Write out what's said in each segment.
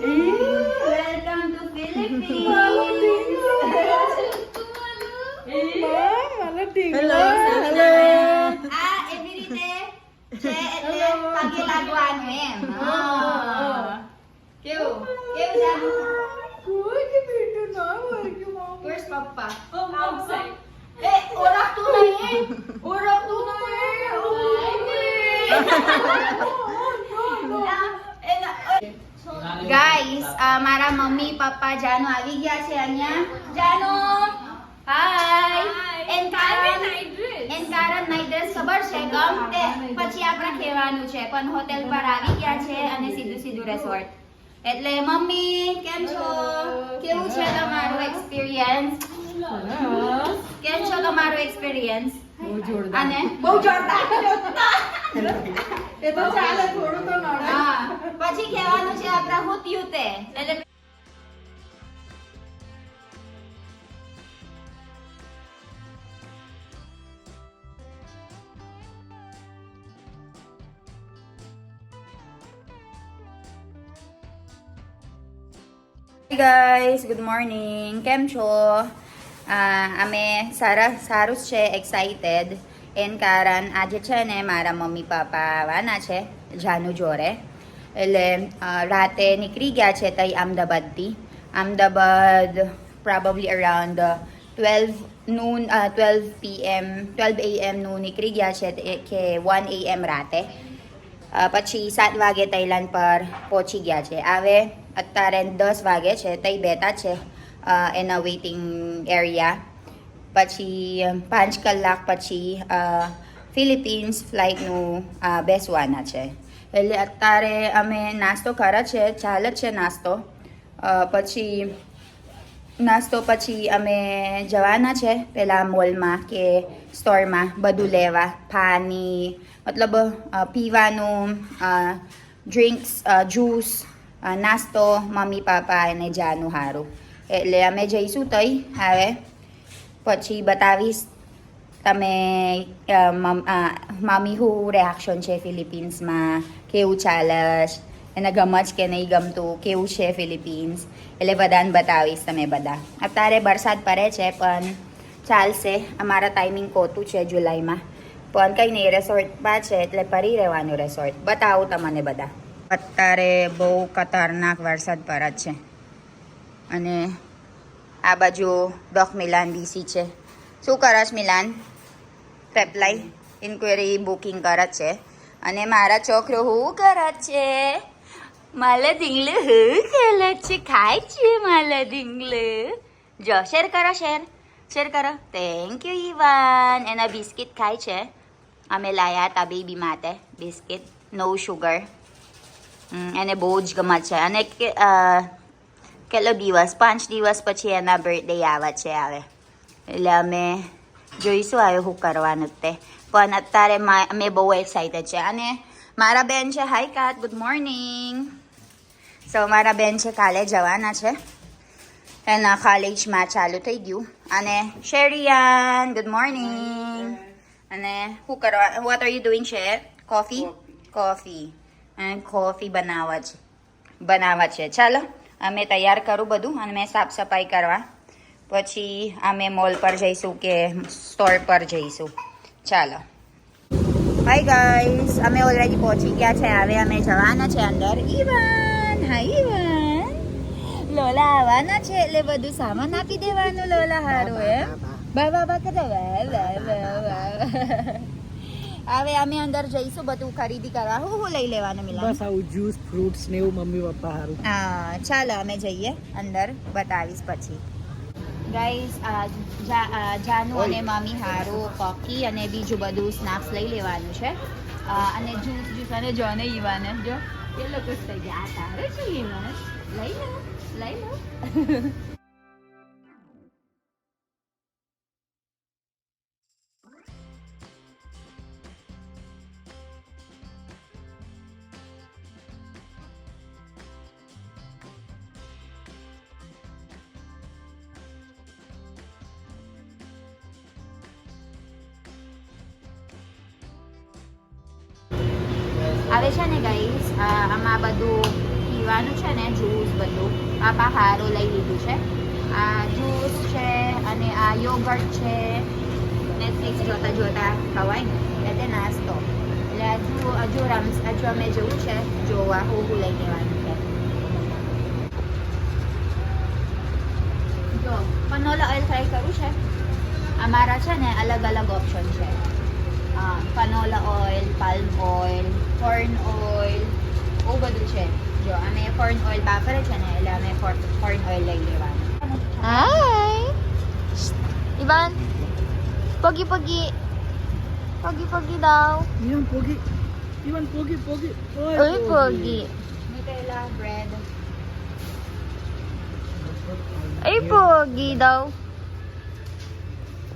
Welcome to Philippines. પણ hotel પર આવી ગયા છે અને સીધું સીધું રેસોર્ટ એટલે મમ્મી કેમ છો? કેવું છે તમારું એક્સપિરિયન્સ કેમ છો તમારું એક્સપિરિયન્સ અને બહુ જોરદાર. એ તો ચાલે થોડું તો નડે. હા પછી કહેવાનું છે આપણા હુત્યું તે. એટલે Guys, good morning. કેમ છો? અમે સારા સારું છે એક્સાઇટેડ એન કારણ આજે છે ને મારા મમ્મી પપ્પા આવવાના છે જાનુ જોડે. એટલે રાતે નીકળી ગયા છે તઈ અમદાવાદથી. Ahmedabad probably around twelve noon twelve PM twelve એએમનું નીકળી ગયા છે કે વન એએમ રાતે. પછી સાત વાગે તૈલાન પર પહોંચી ગયા છે. આવે? અત્યારે દસ વાગે છે, તઈ બેઠા છે એના વેઇટિંગ એરિયા પછી પાંચ કલાક પછી ફિલિપિન્સ ફ્લાઇટનું બેસવાના છે. એટલે અત્યારે અમે નાસ્તો કરે છે, ચાલે છે નાસ્તો. પછી નાસ્તો પછી અમે જવાના છે, પેલા મોલમાં કે સ્ટોરમાં બધું લેવા. પાણી, મતલબ પીવાનું ડ્રિંક્સ જ્યુસ નાસ્તો મમ્મી પાપા અને જાનું હારું એટલે અમે જઈશું તઈ હવે પછી બતાવીશ તમે મમ્મી શું રિએક્શન છે ફિલિપિન્સમાં કેવું ચાલે એને ગમે જ કે નહીં ગમતું કેવું છે ફિલિપિન્સ એટલે બધાને બતાવીશ તમે બધા અત્યારે વરસાદ પડે છે પણ ચાલશે અમારા ટાઈમિંગ કોતું છે જુલાઈમાં પણ કંઈ નહીં રેસોર્ટમાં છે એટલે પરી રહેવાનું રેસોર્ટ બતાવું તમને બધા અત્યારે બહુ ખતરનાક વરસાદ પડે છે. અને આ બાજુ ડોક મિલાન બીસી છે. શું કરશ મિલાન? રેપ્લાય ઇન્ક્વાયરી બુકિંગ કરે છે. અને મારા છોકરો હું કરે છે? માલા ઢીંગલે હું ખેલે છે? ખાય છે માલા ઢીંગલે? જો, શેર કરો, શેર. શેર કરો. થેન્ક યુ ઇવાન એના બિસ્કિટ ખાય છે. અમે લાયા હતા બેબી માટે. બિસ્કિટ નો શુગર એને બહુ જ ગમે છે. અને કેટલો દિવસ? પાંચ દિવસ પછી એના બર્થડે આવે છે આવે એટલે અમે જોઈશું આવે શું કરવાનું તે. પણ અત્યારે મા- અમે બહુ એક્સાઇટેડ છે. અને મારા બેન છે. હાય કાત ગુડ મોર્નિંગ સો મારા બેન છે કાલે જવાના છે. એના કોલેજમાં ચાલુ થઈ ગયું. અને શેરિયાન ગુડ મોર્નિંગ અને શું કરવા વોટ આર યુ ડુઈંગ છે કોફી કોફી કોફી બનાવવા છે બનાવવા છે. ચાલો અમે તૈયાર કરું બધું અને મેં સાફ સફાઈ કરવા. પછી અમે મોલ પર જઈશું કે સ્ટોલ પર જઈશું. ચાલો. હાય ગાઈસ અમે ઓલરેડી પહોંચી ગયા છે. હવે અમે જવાના છે અંદર. ઈવન હા ઈવન લોલા આવવાના છે એટલે બધું સામાન આપી દેવાનું લોલા હારું એમ. બા બા બા કરે વાહ વાહ વાહ વાહ. હવે અમે અંદર જઈશું બધું ખરીદી કરવા. હું હું લઈ લેવાનું મિલા બસ આવું જ્યુસ ફ્રૂટ્સ ને એવું મમ્મી પપ્પા હારું. હા ચાલો અમે જઈએ અંદર બતાવીશ પછી. ગાઈસ જાનુ અને મામી હારું કોફી અને બીજું બધું સ્નેક્સ લઈ લેવાનું છે. અને જ્યુસ જ્યુસ અને જોને ઈવાને જો. એ લોકો થઈ ગયા. આ તારે છે ઈવાને? લઈ લો લઈ લો. આવે છે ને ગાઈસ આમાં બધું પીવાનું છે ને જ્યુસ બધું. પાપા હારો લઈ લીધું છે. આ જ્યુસ છે અને આ યોગર્ટ છે. નેટફ્લિક્સ જોતા જોતા ખવાય ને, એટલે નાસ્તો. એટલે હજુ હજુ રમ હજુ અમે જવું છે, જોવા, હું હું લઈ લેવાનું છે. જો પનોલા ઓઇલ ફ્રાય કરવું છે? અમારા છે ને અલગ અલગ ઓપ્શન છે canola oil palm oil corn oil બહુ બધું છે જો અમે કોર્ન ઓઇલ વાપરે છે ને એટલે અમે કોર્ન ઓઇલ લઈ લેવાનું હાય Ivan Pogi pogi Pogi pogi daw Iwan pogi. Iwan pogi pogi. Uy, pogi Nutella bread Ay, pogi daw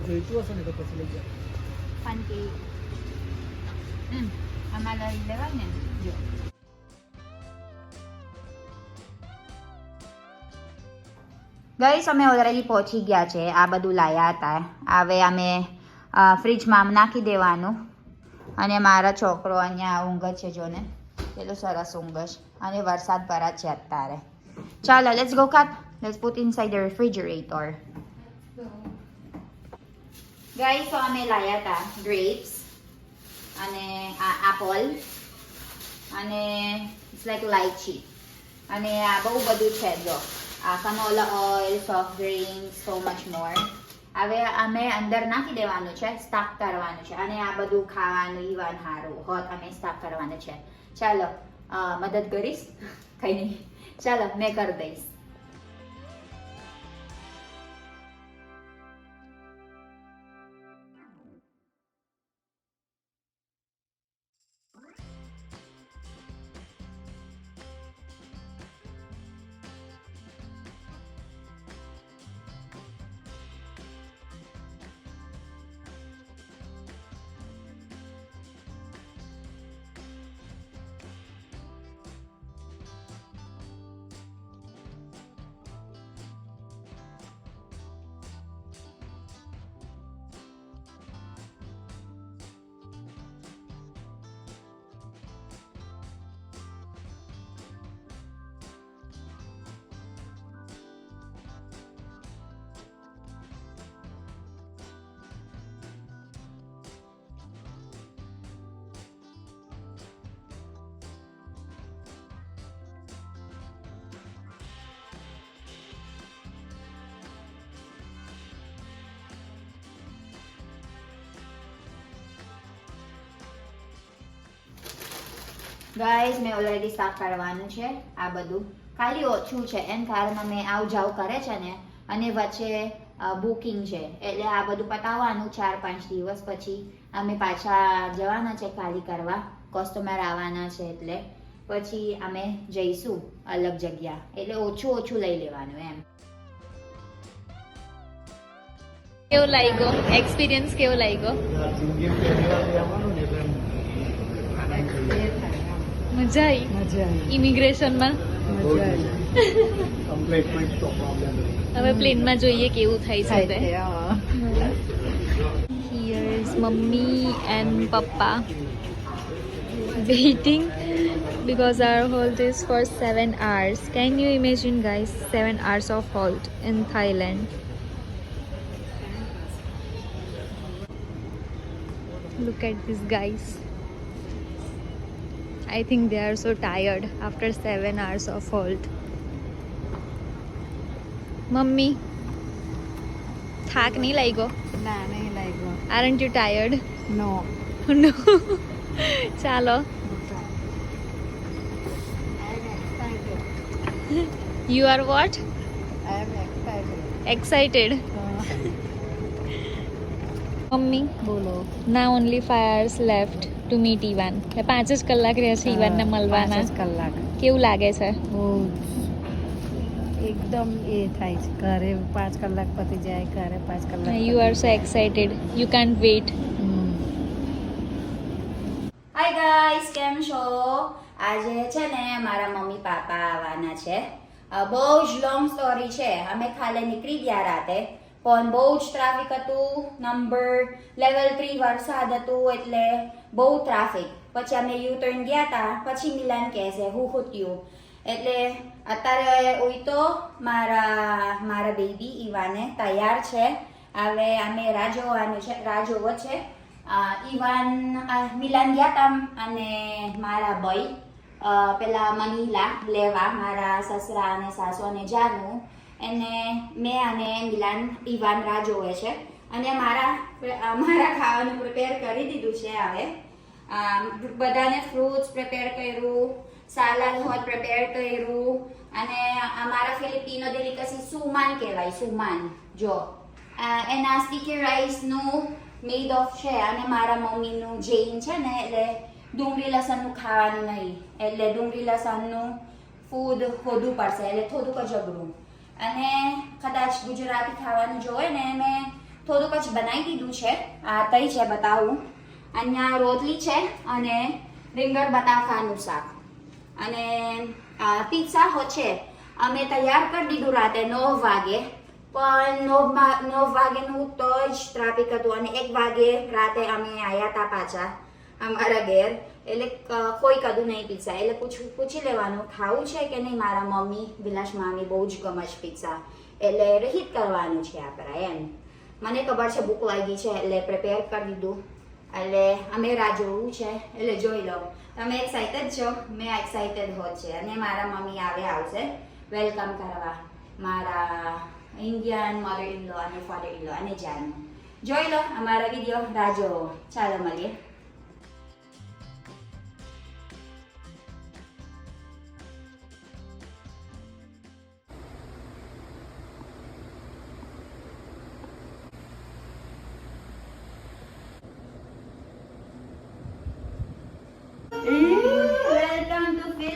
જોઈતું હશે ને તો પછી લઈ જાય pancake. Hmm, આમાં લઈ લેવાય ને જો ગઈસ અમે ઓલરેડી પહોંચી ગયા છે. આ બધું લાયા હતા. હવે અમે ફ્રીજમાં નાખી દેવાનું. અને મારા છોકરો અહીંયા ઊંઘ છે જો ને કેટલો સરસ ઊંઘ છે. અને વરસાદ ભરા જ છે અત્યારે. ચાલો લેટ્સ ગો કાટ let's put inside the refrigerator guys તો અમે લાયા હતા ગ્રેપ્સ અને આ એપલ અને ઇટ્સ લાઈક લાઈચી અને આ બહુ બધું છે જો. આ canola oil soft drink so much more હવે અમે અંદર નાખી દેવાનું છે સ્ટાફ કરવાનું છે. અને આ બધું ખાવાનું ઈવાન હારું, હોત અમે સ્ટાફ કરવાનું છે. ચાલો મદદ કરીશ? કઈ નહીં. ચાલો, મેં કરી દઈશ. ગાઈઝ મેં ઓલરેડી સાફ કરવાનું છે આ બધું. ખાલી ઓછું છે એમ કારણ અમે આવ જાવ કરે છે ને અને વચ્ચે બુકિંગ છે. એટલે આ બધું પતાવવાનું ચાર પાંચ દિવસ પછી. અમે પાછા જવાના છે ખાલી કરવા. કસ્ટમર આવવાના છે એટલે. પછી અમે જઈશું અલગ જગ્યા. એટલે ઓછું ઓછું લઈ લેવાનું એમ. કેવો લાગ્યો? એક્સપિરિયન્સ કેવો લાગ્યો? મજા આવી ઇમિગ્રેશનમાં તો પ્રોબ્લેમ હવે પ્લેનમાં જોઈએ કેવું થાય છે તે હા Here is mummy and papa waiting because our halt is for 7 hours. Can you imagine guys 7 hours of halt in Thailand? Look at these guys. I think they are so tired after 7 hours of halt. Mummy, થાક નહીં લાગ્યો ના નહીં લાગ્યો Aren't you tired? No no. ચાલો You are what? I am excited Excited. Mummy બોલો ના only five hours left To meet Ivaan એટલે પાંચ જ કલાક રહેશે ઇવાનને મળવાના. કલાક. કેવું લાગે છે? એકદમ એ થાય છે. ઘરે પાંચ કલાક પતી જાય ઘરે પાંચ કલાક you are so excited you can't wait hi guys કેમ છો? આજે છે ને મારા મમ્મી પાપા આવવાના છે. બહુ જ લોંગ સ્ટોરી છે. અમે ખાલી નીકળી ગયા રાતે. પણ બહુ જ ટ્રાફિક હતું. નંબર લેવલ થ્રી વરસાદ હતું એટલે બહુ ટ્રાફિક પછી અમે યુ ટર્ન ગયા હતા પછી મિલાન કહે છે, હું હું થયું એટલે અત્યારે હોય તો મારા મારા બેબી ઈવાને તૈયાર છે. હવે અમે રાહ જોવાનું છે રાહ જોવો છે ઈવાન મિલાન ગયા હતા અને મારા ભાઈ પેલા મનીલા લેવા, મારા સસરા અને સાસુ અને જાનું. એને, મેં અને મિલાન ઈવાન રાહ જોવે છે. અને મારા મારા ખાવાનું પ્રિપેર કરી દીધું છે હવે. બધાને ફ્રૂટ્સ પ્રિપેર કર્યું સાલાડ હોત પ્રિપેર કર્યું અને અમારા ફિલિપિનો ડેલિકસી સુમાન કહેવાય સુમાન જો. એ એના સ્ટીકી રાઈસનું મેડ ઓફ છે અને મારા મમ્મીનું જૈન છે ને એટલે ડુંગળી લસણનું ખાવાનું નહીં એટલે ડુંગળી લસણનું ફૂડ હોદું પડશે એટલે થોડુંક જ અઘરું. અને કદાચ ગુજરાતી ખાવાનું જોવે ને મેં થોડુંક જ બનાવી દીધું છે. આ તઈ છે બતાવું. અહીંયા રોટલી છે અને રીંગણ બટાકાનું શાક. અને પિઝા છે. અમે તૈયાર કરી દીધું રાતે નવ વાગે. પણ નવ નવ વાગેનું તો જ ટ્રાફિક હતું અને એક વાગે રાતે અમે આવ્યા હતા પાછા અમારા ઘેર. એટલે કોઈ કદું નહીં પીઝા એટલે પૂછું, પૂછી લેવાનું, ખાવું છે કે નહીં? મારા મમ્મી, વિલાસ મામી બહુ જ ગમે છે પીઝા એટલે રહિત કરવાનું છે આપણે એમ. મને ખબર છે ભૂખ લાગી છે, એટલે પ્રિપેર કરી દીધું. એટલે અમે રાહ જોવું છે, એટલે જોઈ લો તમે એક્સાઇટેડ છો? મેં એક્સાઇટેડ હોત છે. અને મારા મમ્મી આવે આવશે. વેલકમ કરવા. મારા ઇન્ડિયન ઇન લો અને ઇન લો અને જાનું. જોઈ લો, અમારા વીડિયો રાહ જોવો ચાલો મળીએ.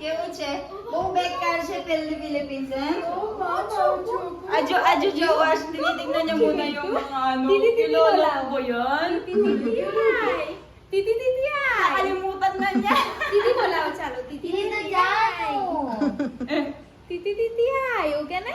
કેવું છે બહુ બેકાર છે પેલી ફિલિપિન્સ એમ Aju, aju Jawas, tinitignan niya muna yung mga ano. Kilolo ko ba yan? Titi titi ay. Nakalimutan na niya. Titi બોલાવો ચાલો titi Hindi na titi dyan. ay. Titi titi ay. Okay na?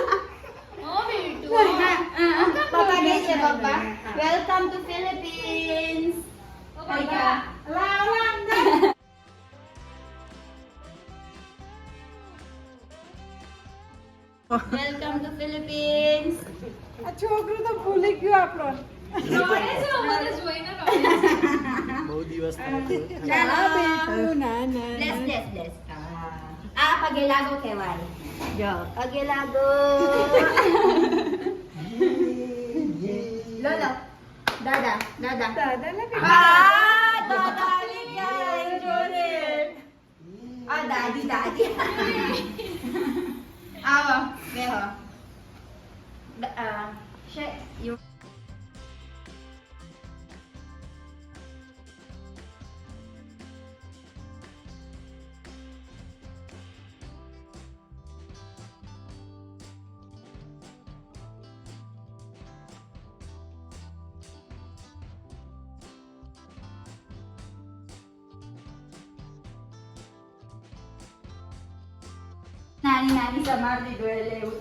આપણો બહુ દિવસ થયા ના બેટું ના ના Bless, bless, bless. Ah, pagelago kewari. Yo, pagelago. Lolo. Dada, dada. દાદા ને Ah, dada Olivia, Joseph. Ah, daddy, daddy. Awa,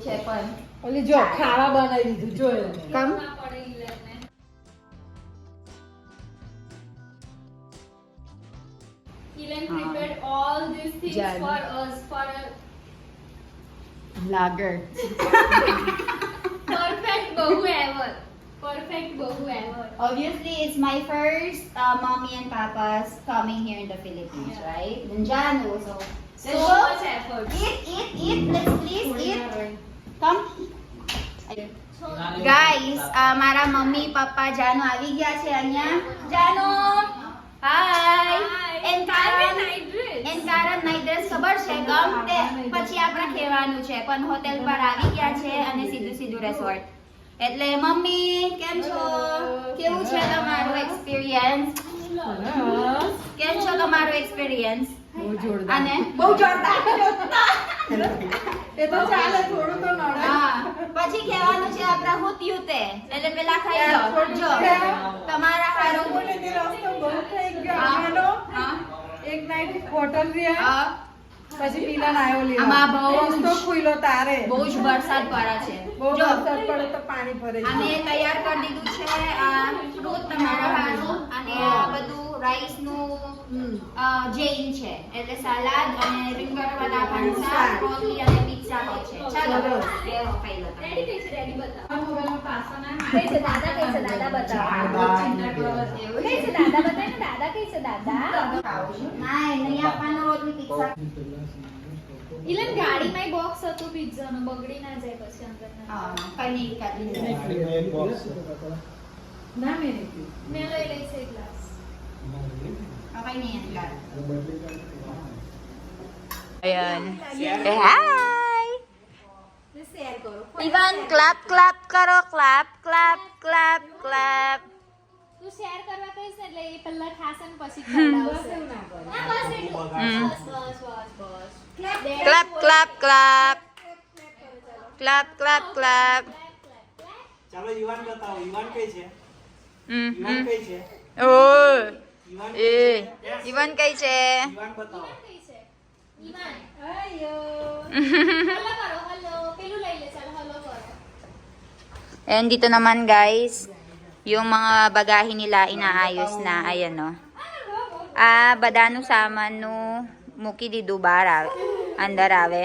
છે પણ ઓલી જો ખાવા બનાવી દીધું જોઈ લે કમ ના પડે ઈલેને Elen prepared all these things Jan. for us for a લાગર perfect bahu ever. Perfect bahu ever. Obviously, it's my first uh, mommy and papa's coming here in the Philippines, Yeah. right? And Janu, so let's So go. much effort. Eat, eat, eat. Let's please eat. So guys મારા mummy papa જાનો આવી ગયા છે અહીંયા. જાનો! Hi એન કારણ એન કારણ નાઈટ ડ્રેસ ખબર છે? ગમતે પછી આપણે કહેવાનું છે. પણ હોટેલ પર આવી ગયા છે અને સીધું સીધું રેસોર્ટ એટલે મમ્મી કેમ છો? કેવું છે તમારું એક્સપિરિયન્સ કેમ છો તમારું એક્સપિરિયન્સ અને બહુ જોરદાર. એ તો ચાલે થોડું તો નડે. પછી કહેવાનું છે આપણા હું થયું તે એટલે પેલા ખાઈ લો જો. તમારા હારું લોકોને તે રસ્તો બહુ થઈ ગયો હા. એક નાઈટ હોટલ રહ્યા પછી પીલા આવ્યો લેવા આમાં બહુ તો રસ્તો તારે. બહુ જ વરસાદ પડે છે. બહુ જ. વરસાદ પડે તો પાણી ભરે અમે તૈયાર કરી દીધું છે આ ફ્રૂટ તમારા હારું અને આ બધું રાઈસનું. જૈન છે. એટલે સલાડ અને રીંગણ વાળા ભાંસા રોટલી અને પિઝા હોય છે. ચાલો. બે ખાઈ લો તમે. કઈ છે દાદા કઈ છે દાદા બતાવો. કઈ છે. દાદા બતાવો દાદા કઈ છે દાદા. ના નહીં આપવાનો રોટલી પિઝા ઇલન ગાડીમાં બોક્સ હતું પિઝા બગડી ના જાય પછી અંદર હા કઈ કાઢી ના મેં પીવું. મેં લઈ લઈ છે ગ્લાસ કઈ નહીં કાઢ Ayan. Eh, hi! Ivan, clap, clap કરો, clap, clap, clap, clap. તું શેર કરવા કહીશ ને એટલે એ પહેલા ખાશે ને પછી ખવડાવશે ના બસ એટલું. હમ. બસ બસ બસ બસ Clap, બોલ. clap, clap. clap કરો, ચાલો. Clap, clap, clap. Clap, clap, clap. ચાલો ઈવાન બતાવો ઈવાન કઈ છે ઈવાન mm. કઈ છે Oh, ઈવાન eh. Ivan કઈ છે? ઈવાન બતાવો કઈ છે? ઈવાન. અಯ್યો. હલો કરો હલો પેલું લઈ લે ચાલો halo કરો And dito naman guys, yung mga bagahe nila inaayos na. Ayan o. આ બધાનું સામાનનું મૂકી દીધું બહાર આવે અંદર આવે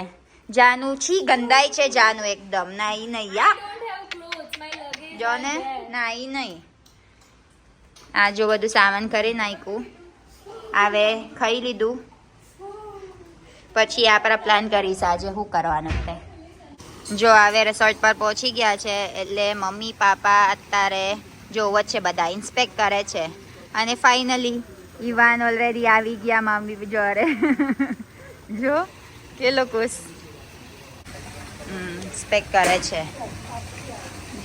જાનું છી ગંદાય છે જાનું એકદમ નાઈ નહીં યા don't have clothes. My luggage જો ને નાઈ નહીં આ જો બધું સામાન કરી નાખ્યું. આવે ખાઈ લીધું. પછી આપણે પ્લાન કરીશ આજે શું કરવાનું તે. જો આવે રિસોર્ટ પર પહોંચી ગયા છે એટલે મમ્મી, પાપા અત્યારે જોવો છે બધા ઇન્સ્પેક્ટ કરે છે. અને ફાઇનલી ઇવાન ઓલરેડી આવી ગયા મમ્મી જોરે જો કેટલો ખુશ ઇન્સ્પેક્ટ કરે છે.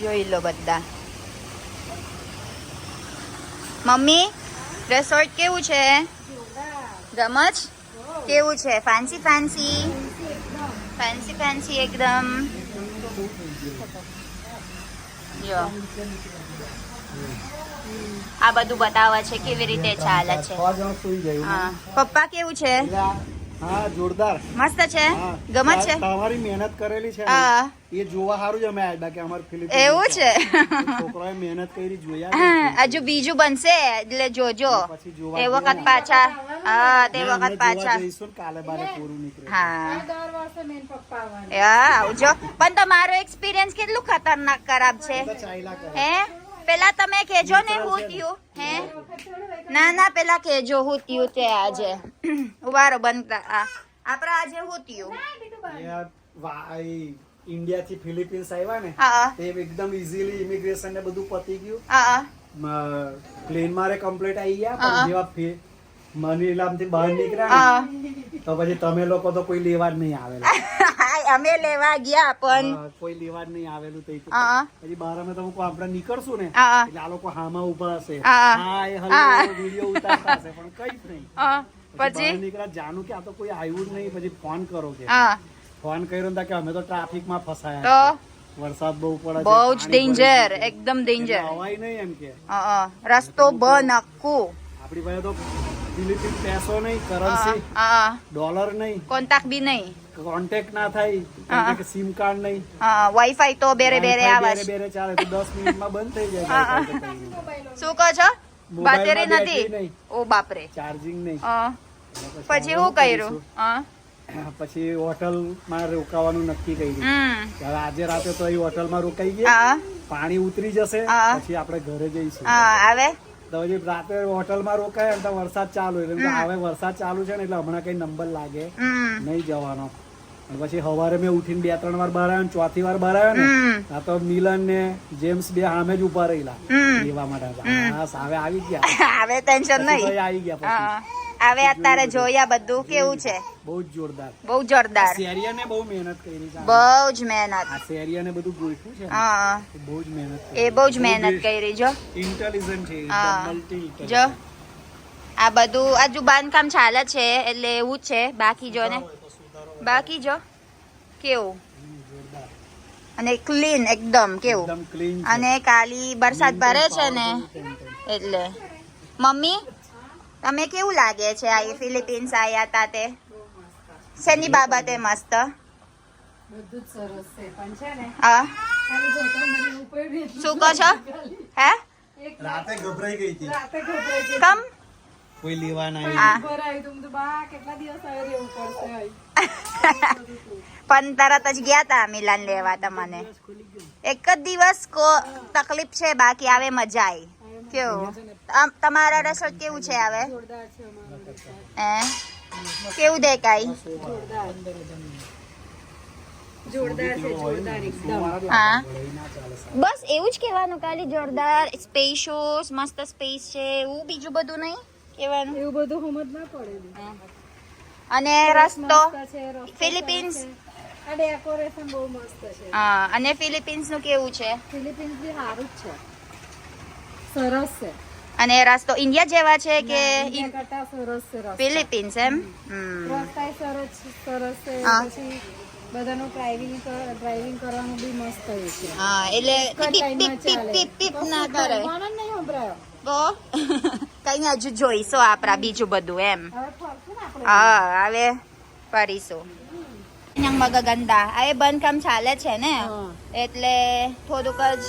જોઈ લો બધા. મમ્મી રેસોર્ટ કેવું છે? ગમજ કેવું છે? ફાન્સી ફાન્સી ફેન્સી ફેન્સી એકદમ. જો. આ બધું બતાવે છે કેવી રીતે ચાલે છે. પપ્પા કેવું છે? હા જોરદાર. મસ્ત છે. ગમત છે? તમારી મહેનત કરેલી છે હા. એ જોવા સારું જ અમે આવ્યા બાકી અમારે ફિલિપિન એવું છે. છોકરાએ મહેનત કરી જોયા હા, હજુ બીજું બનશે એટલે જોજો. પછી જોવા તે જઈએ વખત ને. પાછા. હા તે ના, અમે વખત જોવા પાછા. જઈશું ને કાલે બારે પૂરું નીકળે. હા. દર વર્ષે મેં ને પપ્પા આવવાના. યા, આવજો પણ તમારો એક્સપિરિયન્સ કેટલું ખતરનાક ખરાબ છે? બધા ચાલ્યા કરે. હે? પેલા તમે કેજો ને હું થયું હે? ના ના પેલા કેજો હું થયું તે આજે. ઉભારો બનતા આ. આપડે આજે હું થયું? એ આ વા- આ ઇન્ડિયા થી ફિલિપિન્સ આવ્યા ને તે એકદમ ઇઝીલી ઇમિગ્રેશન ને બધું પતી ગયું. પ્લેન મારે કમ્પ્લીટ આવી ગયા પણ જેવા મનીલામથી બહાર નીકળ્યા તો પછી તમે લોકો તો કોઈ લેવા જ નહીં આવેલા. અમે લેવા ગયા પણ કોઈ લેવા જ નહીં આવેલું તો પછી બહાર અમે તો આપણે નીકળશું ને એટલે આ લોકો હામાં ઊભા હશે. હા. એ. હલો વીડિયો ઉતારતા હશે પણ કઈ જ નહીં. પછી નીકળ્યા જાણું કે આ તો કોઈ આવ્યું જ નહીં પછી ફોન કરો કે. હા. ફોન કર્યો કે અમે તો ટ્રાફિકમાં ફસાયા વરસાદ બહુ પડે બહુ જ ડેન્જર એકદમ ડેન્જર હવાય નહીં એમ કે. રસ્તો બંધ આખો. આપણી પાસે તો ફિલિપિન પેસો નહીં કરન્સી ડોલર નહીં. કોન્ટેક્ટ બી નહીં. કોન્ટેક્ટ ના થાય. સિમ કાર્ડ નહીં. હા વાઈફાઈ તો બેરે બેરે આવે બેરે છે બેરે ચાલે તો દસ મિનિટમાં બંધ થઈ જાય. શું કહો છો? બેટરી નથી. ઓ બાપરે. ચાર્જિંગ નહીં. પછી હું કર્યું? હા પછી હોટલમાં રોકાવાનું નક્કી કરી દીધું. હવે આજે રાતે તો અહીં હોટલમાં રોકાઈ ગયા. પાણી ઉતરી જશે પછી આપણે ઘરે જઈશું. આવે. તો પછી રાતે હોટલમાં રોકાય તો વરસાદ ચાલુ એટલે. હવે વરસાદ ચાલુ છે ને એટલે હમણાં કઈ નંબર લાગે. નહીં જવાનો. પછી સવારે મેં ઉઠીને બે ત્રણ વાર બહાર આવ્યો ને ચોથી વાર બહાર આવ્યો ને આ તો મિલન ને જેમ્સ બે સામે જ ઊભા રહેલા. લેવા માટે. હા સાવે આવી ગયા. હવે ટેન્શન નહીં. આવી ગયા પછી. હવે અત્યારે જોયા બધું કેવું છે? બહુ જોરદાર. બહુ જોરદાર. શેરિયાને બહુ મહેનત કરી છે. બહુ જ મહેનત. આ શેરિયાને બધું ગોઠવું છે હા બહુ જ મહેનત એ બહુ જ મહેનત કરી જો. ઇન્ટેલિજન્ટ છે. મલ્ટી જો. આ બધું આજુ બાંધકામ ચાલે છે એટલે એવું જ છે. બાકી જો ને. બાકી જો. કેવું? અને ક્લીન એકદમ કેવું? અને કાલી વરસાદ ભરે છે ને એટલે. મમ્મી? તમે કેવું લાગે છે આ ફિલિપિન્સ આયા તા તે? શેની બાબતે મસ્ત? બધું સરસ છે પણ છે ને હા. શું કહો છો? હે? રાતે ગભરાઈ ગઈ હતી. રાતે ગભરાઈ ગઈ. કમ? કોઈ લેવા ના હા ભરાયું તું. મેં બા કેટલા દિવસ હવે રહેવું પડશે પણ તરત જ ગયા તા મિલાન લેવા તમને. એક જ દિવસ કો તકલીફ છે બાકી આવે મજા આવી કેવું? આમ તમારા રસોડ કેવું છે હવે. હે? કેવું દેખાય? હા. બસ એવું જ કહેવાનું ખાલી જોરદાર સ્પેશિયસ મસ્ત સ્પેસ છે એવું બીજું બધું નહીં કહેવાનું. એવું બધું સમજ ના પડે અને રસ્તો ફિલિપિન્સ સરસ ડેકોરેશન બહુ મસ્ત છે. હા અને ફિલિપિન્સનું કેવું છે? ફિલિપિન્સ બી સારું જ છે. સરસ છે. અને રસ્તો ઇન્ડિયા જેવા છે કે. ફિલિપિન્સ એમ. સરસ સરસ પછી બધાનું ડ્રાઇવિંગ ડ્રાઇવિંગ કરવાનું બી મસ્ત હોય છે. હા એટલે tip tip tip tip tip ના કરે. નહીં સંભળાયો. તો? કઈ હજુ જોઈશું આપણા બીજું બધું એમ. હા હવે ફરીશું. અહીંયા magaganda. હવે બંધકામ ચાલે છે ને હા. એટલે થોડુંક જ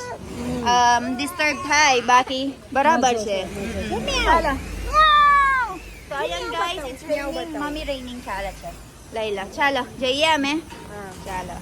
ડિસ્ટર્બ થાય બાકી બરાબર છે ચાલો તો અહીંયા guys, it's raining. Mummy raining ચાલે છે લઈ લો ચાલો જઈએ અમે હા ચાલો